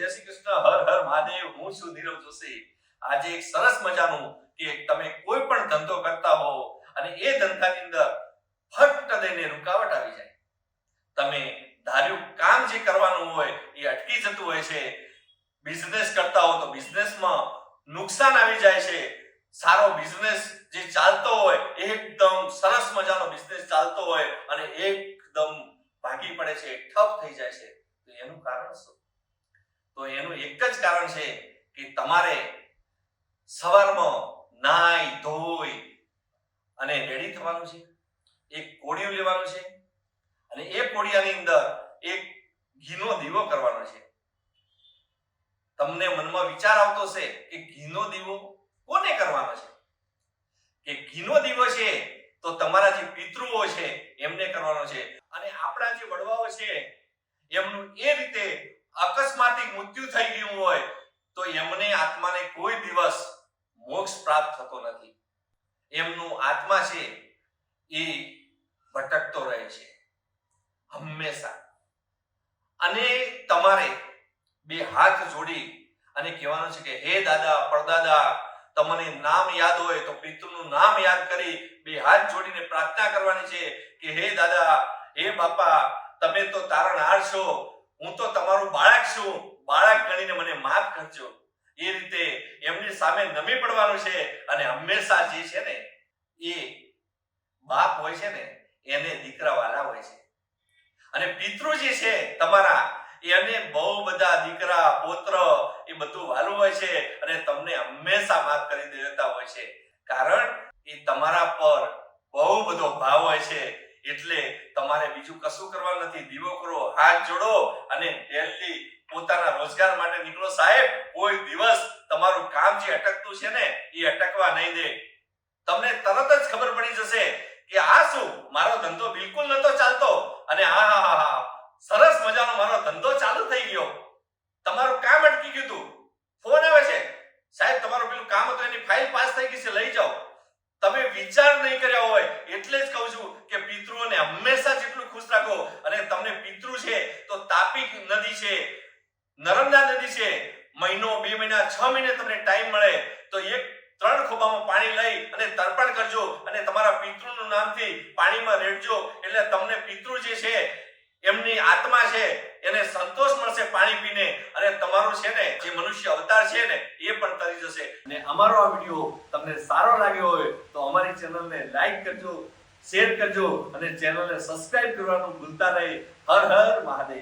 જય શ્રી કૃષ્ણ, હર હર મહાદેવ, હું છું નીરવ જોશી. આજે એક સરસ મજાનું કે તમે કોઈ પણ ધંધો કરતા હો અને એ ધંધાની અંદર ફટ દઈને રૂકાવટ આવી જાય. તમે ધાર્યું કામ જે કરવાનું હોય એ અટકી જતું હોય છે. બિઝનેસ કરતા હો તો બિઝનેસમાં નુકસાન આવી જાય છે. સારો બિઝનેસ જે ચાલતો હોય, એકદમ સરસ મજાનો બિઝનેસ ચાલતો હોય અને એકદમ ભાગી પડે છે, ઠપ થઈ જાય છે. તો એનું કારણ શું? તો એનું એક જ કારણ છે કે તમારે સવારમાં નાઈ ધોઈ અને રેડી થવાનું છે, એક કોડિયું લેવાનું છે અને એ કોડિયાની અંદર એક ઘીનો દીવો કરવાનો છે. તમને મનમાં વિચાર આવતો છે કે ઘીનો દીવો કોને કરવાનો છે? કે ઘીનો દીવો છે તો તમારા જે પિતૃઓ છે એમને કરવાનો છે. અને આપણા જે વડવાઓ છે એમનું એ રીતે અકસ્માતિક મૃત્યુ થઈ ગયું હોય, તો એમને આત્માને કોઈ દિવસ મોક્ષ પ્રાપ્ત થતો નથી. એમનું આત્મા છે એ ભટકતો રહે છે. હંમેશા. અને તમારે બે હાથ જોડી અને કહેવાનું છે કે, હે દાદા, પરદાદા, તમને નામ યાદ હોય તો પિતૃનું નામ યાદ કરી બે હાથ જોડીને પ્રાર્થના કરવાની છે કે, હે દાદા, હે બાપા, તમે તો તારણહાર છો છું બાળક ગણીને મને માફ કરજો. એ રીતે એમની સામે નમી પડવાનું છે અને હંમેશા જે છે ને એ બાપ હોય છે ને, એને દીકરા વાલા હોય છે. અને પિતૃ જે છે તમારા, એને બહુ બધા દીકરા, પુત્ર એ બધું વાલું હોય છે અને તમને હંમેશા માફ કરી દેતા હોય છે. કારણ એ તમારા પર બહુ બધો ભાવ હોય છે. એટલે તમારે બીજું કશું કરવાનું નથી. દીવો કરો હાથ જોડો અને ડેલી પોતાના રોજગાર માટે નીકળો સાહેબ, કોઈ દિવસ તમારું કામ જે અટકતું છે ને, એ અટકવા નહીં દે. તમને તરત જ ખબર પડી જશે કે આ શું, મારો ધંધો બિલકુલ નતો ચાલતો. અને હા હા હા હા, સરસ મજાનો મારો ધંધો ચાલુ થઈ ગયો. તમારું કામ અટકી ગયું હતું. ફોન આવે છે. સાહેબ, તમારું પેલું કામ હતું, એની ફાઇલ પાસ થઈ ગઈ છે, લઈ જાઓ. તમે વિચાર નહીં કર્યા હોય, એટલે જ કહું છું કે પિતૃઓને હંમેશા જેટલું ખુશ રાખો. અને તમને પિતૃ છે તો તાપી નદી છે. નર્મદા નદી છે. મહિનો, બે મહિના, છ મહિને તમને ટાઈમ મળે તો એક, ત્રણ ખોબામાં પાણી લઈ અને તર્પણ કરજો અને તમારા પિતૃનું નામથી પાણીમાં રેડજો. એટલે તમને પિતૃ જે છે, એમની આત્મા છે, એને સંતોષ મળશે પાણી પીને. અને તમારું છે ને, જે મનુષ્ય અવતાર છે ને, એ પણ તરી જશે. અને અમારો આ વીડિયો તમને સારો લાગ્યો હોય તો અમારી ચેનલને લાઈક કરજો શેર કરજો અને ચેનલને સબસ્ક્રાઇબ કરવાનું ભૂલતા નહીં. હર હર મહાદેવ.